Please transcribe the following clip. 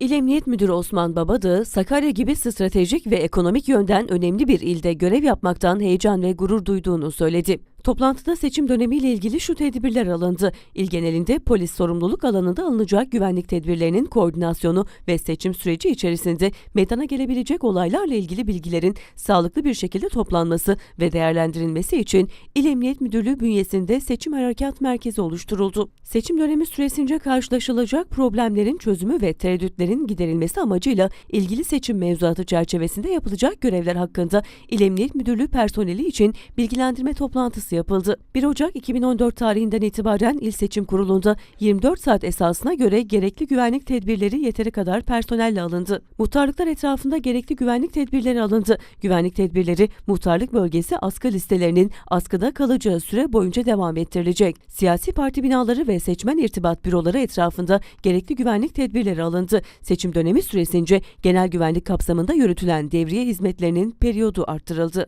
İl Emniyet Müdürü Osman Babadağ, Sakarya gibi stratejik ve ekonomik yönden önemli bir ilde görev yapmaktan heyecan ve gurur duyduğunu söyledi. Toplantıda seçim dönemiyle ilgili şu tedbirler alındı. İl genelinde polis sorumluluk alanında alınacak güvenlik tedbirlerinin koordinasyonu ve seçim süreci içerisinde meydana gelebilecek olaylarla ilgili bilgilerin sağlıklı bir şekilde toplanması ve değerlendirilmesi için İl Emniyet Müdürlüğü bünyesinde Seçim Harekat Merkezi oluşturuldu. Seçim dönemi süresince karşılaşılacak problemlerin çözümü ve tereddütlerin giderilmesi amacıyla ilgili seçim mevzuatı çerçevesinde yapılacak görevler hakkında İl Emniyet Müdürlüğü personeli için bilgilendirme toplantısı yapıldı. 1 Ocak 2014 tarihinden itibaren İl Seçim Kurulu'nda 24 saat esasına göre gerekli güvenlik tedbirleri yeteri kadar personelle alındı. Muhtarlıklar etrafında gerekli güvenlik tedbirleri alındı. Güvenlik tedbirleri muhtarlık bölgesi askı listelerinin askıda kalacağı süre boyunca devam ettirilecek. Siyasi parti binaları ve seçmen irtibat büroları etrafında gerekli güvenlik tedbirleri alındı. Seçim dönemi süresince genel güvenlik kapsamında yürütülen devriye hizmetlerinin periyodu arttırıldı.